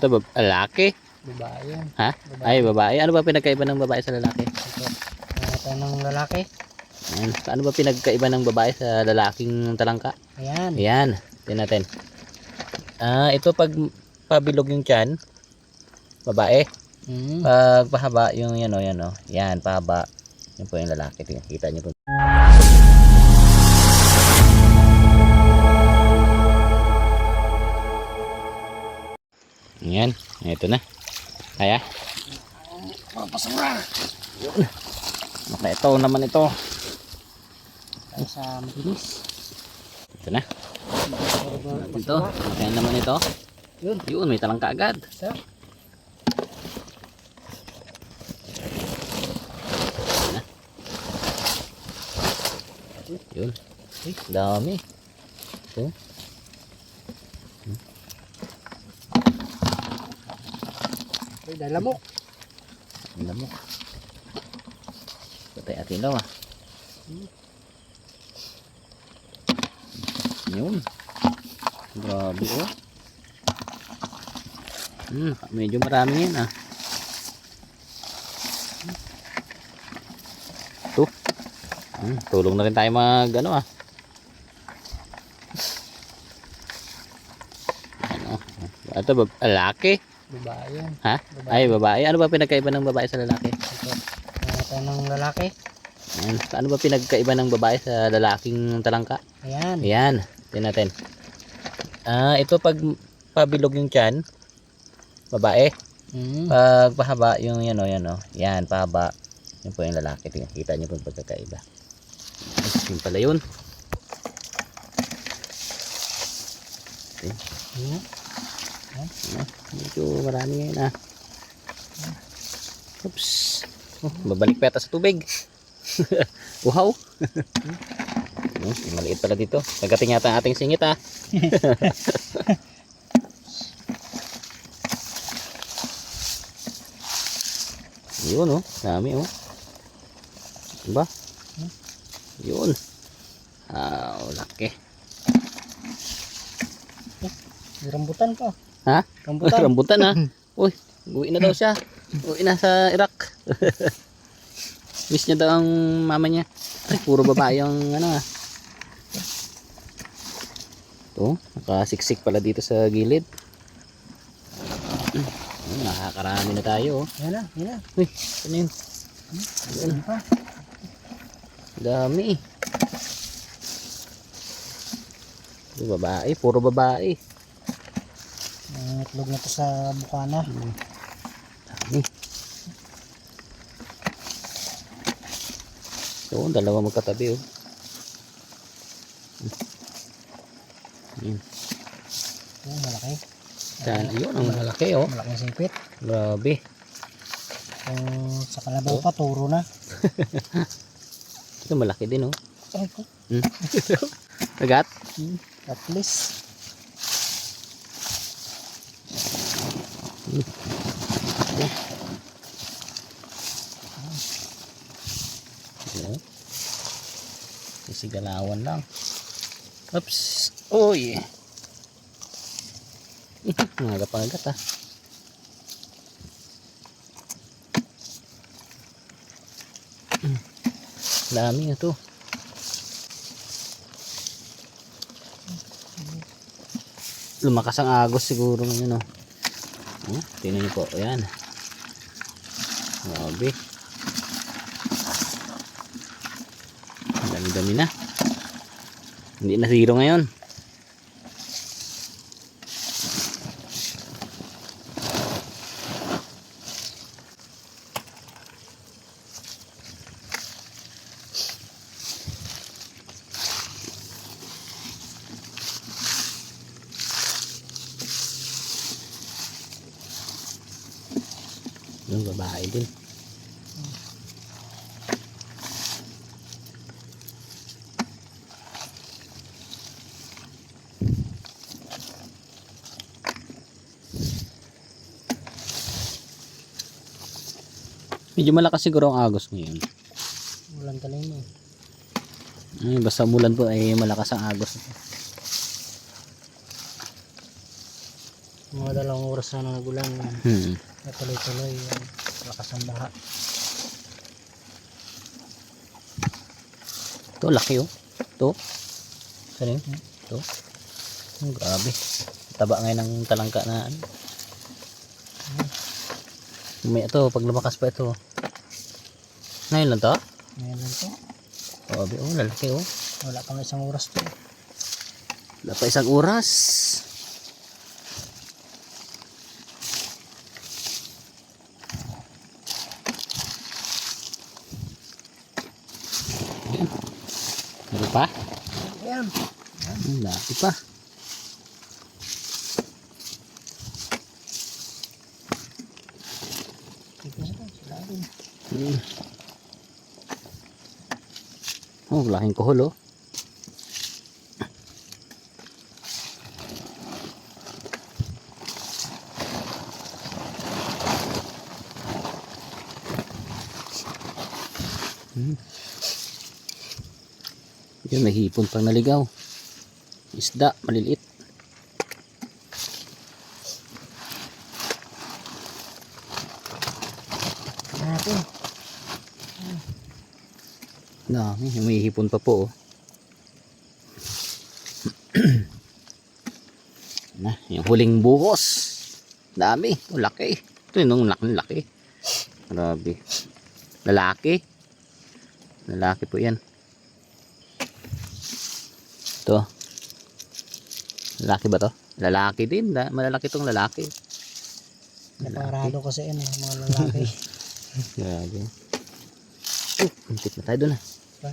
Ito ba, lalaki? Babae yan. Ha? Babae. Ay, babae. Ano ba pinagkaiba ng babae sa lalaki? Ito. Nangatay ng lalaki. Ayan. Ano ba pinagkaiba ng babae sa lalaking talangka? Ayan. Ayan. Tingnan natin. Ah, ito pag pabilog yung tiyan, babae. Hmm. Pag pahaba yung yan o, yan o. Yan, pahaba. Yan po yung lalaki. Tingnan, kita niyo po. Yan. Ito na. Kaya. Papasura. Maka ito naman ito. Ay sa mabilis. Ito na. Ito. Kaya naman ito. Yun. Yun, may talangka agad. Isa. Yun. Dami. Ito. Ay, dalamok. Ang lamok. Patay atin daw ah. Yun. Grabe oh. Hmm, medyo marami yan ah. Ito. Hmm, tulong na rin tayo mag ano ah. Ano? Ito ba, lalaki? Babae yan. Ha? Babae. Ay, babae. Ano ba pinagkaiba ng babae sa lalaki? Ito. Nangatay ng lalaki. Ayan. Ano ba pinagkaiba ng babae sa lalaking talangka? Ayan. Ayan. Tingnan natin. Ah, ito pag pabilog yung tiyan, babae. Hmm. Pag pahaba yung yan o, yan o. Yan, pahaba. Yan po yung lalaki. Tingnan, kita niyo po yung pagkakaiba. Yun pala yun. Hmm. Ah, Medyo marami ngayon ah. Oops. Oh, babalik pa yata sa tubig. Uhaw. Hmm, maliit pala dito. Nagating yata ang ating singit ah. Yun oh, dami oh. Diba? Yun. Ah, laki. May rambutan pa. Ha? Rambutan. Rambutan ah. Uy, uwi na daw siya. Uwi na sa Iraq. Miss niya daw ang mama niya. Ay, puro babae yung ano ah. Ito, nakasiksik pala dito sa gilid. Nakakarami na tayo oh. Ayan na. Ayan na. Uy, ano yun? Pa. Dami. Ito, babae, puro babae. Itlog na to sa bukana. Dami. So, dalawa magkatabi oh. Yun. Ayan, malaki. Saan? Ayun, ang malaki oh. Malaking sipit. Grabe. Kung sa kalabaw pa, turo na. Ito malaki din oh. Ay ko. Hmm. Agat? Hmm. At least. Ano? Sisigalawan lang. Oops. Uy. Mga pangagat ah. Dami na to. Lumakas ang agos siguro ngayon oh. Oh, tingnan niyo po. Ayan. Grabe. Dami-dami na. Hindi na zero ngayon. Yung babae din. Medyo malakas siguro ang agos ngayon. Ulan talim eh. Ay, basta mulan po ay malakas ang agos. Mga dalawang oras na nagulan. Hmm. Natuloy-tuloy. Yan. Lakas ang baha. Ito, laki oh. Ito. Saan yun? Ito. Oh, grabe. Taba ngayon ng talangka na ano. May ito, pag lumakas pa ito. Ngayon lang to? Ngayon lang to. Grabe oh, lalaki oh. Wala pang isang oras to. Wala pa isang oras. Pa? Ayan. Hmm, laki pa. Hmm. Oh, laking kuhol oh. Hmm. Yun, may hipon pang naligaw. Isda, maliliit. Natin. Dami, may hipon pa po oh. na, yung huling buhos. Dami, oh, laki. Ito yung laki, laki. Grabe. Lalaki. Lalaki po yan. Ito. Lalaki ba to? Lalaki din. Malalaki tong lalaki. Naparado kasi yan eh. Mga lalaki. Grabe. Oh, muntik na tayo doon ah. Ba,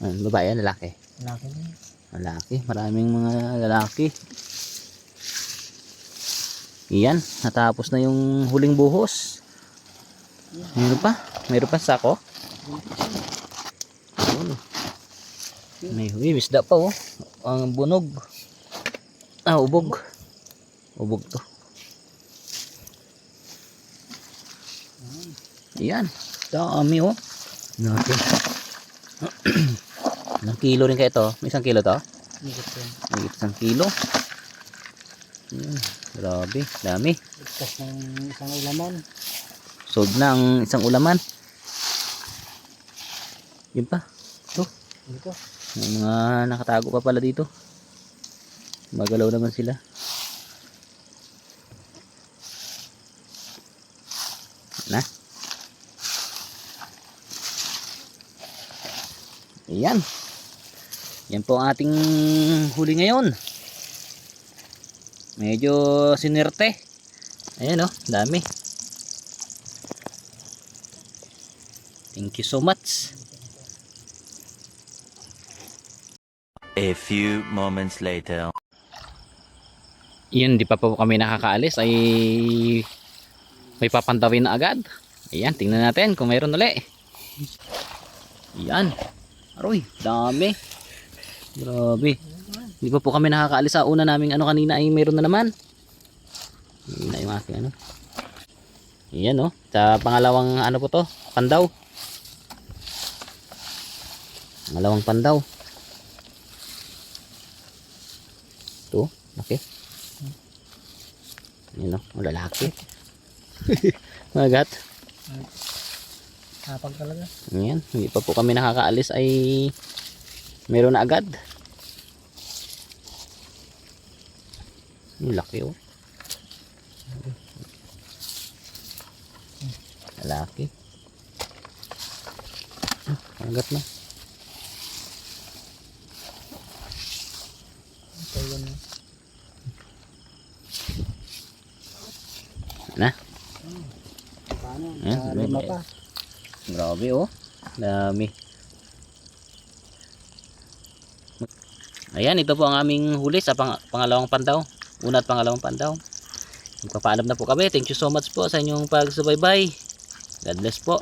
Ano, babae yan, lalaki. Lalaki din. Lalaki, maraming mga lalaki. Iyan, natapos na yung huling buhos. Meron pa? Meron pa sako? Ayun. May uy, isda pa oh. Ang bunog. Ah, ubog. Ubog to. Iyan. Dami oh. Natin. Ilang kilo rin kaya ito? May isang kilo to? May isang kilo. Ayan, grabe, dami. Ligtas ng isang ulaman. Sold na ang isang ulaman. Yun pa. Ito. Dito. May mga nakatago pa pala dito. Magalaw naman sila. Na. Ayan. Yan po ang ating huli ngayon. Medyo sinerte. Ayan oh, dami. Thank you so much. A few moments later. Yun, di pa po kami nakakaalis ay may papantawin na agad. Ayan, tingnan natin kung mayroon uli. Ayan. Aroy, dami. Grabe. Di pa po kami nakakaalis sa una naming ano kanina ay mayroon na naman. Yun na yung aking ano. Ayan oh. Sa pangalawang ano po to, pandaw. Pangalawang pandaw. Ito, okay. Yun o, oh, lalaki. Magat. Kapag talaga. Ayan, hindi pa po kami nakakaalis ay meron na agad. Ang laki oh. Lalaki. Ah, Magat na. Ito yun. eh. Na. Ayan, Ah, lima pa. Grabe oh. Dami. Ayan, ito po ang aming huli sa pang pangalawang pandaw. Una at pangalawang pandaw. Magpapaalam na po kami. Thank you so much po sa inyong pagsubaybay. God bless po.